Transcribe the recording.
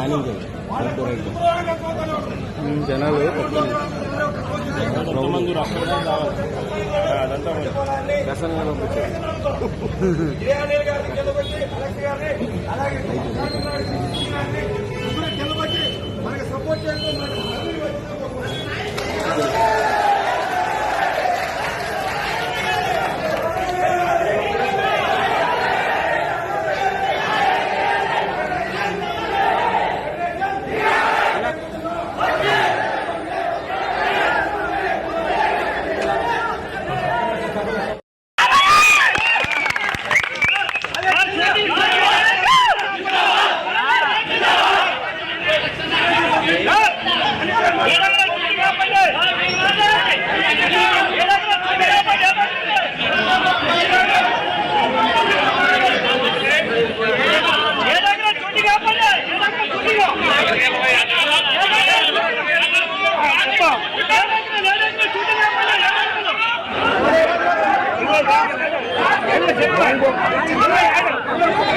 planning జనాలు అదంతా దర్శనంగా పంపించారు 来一来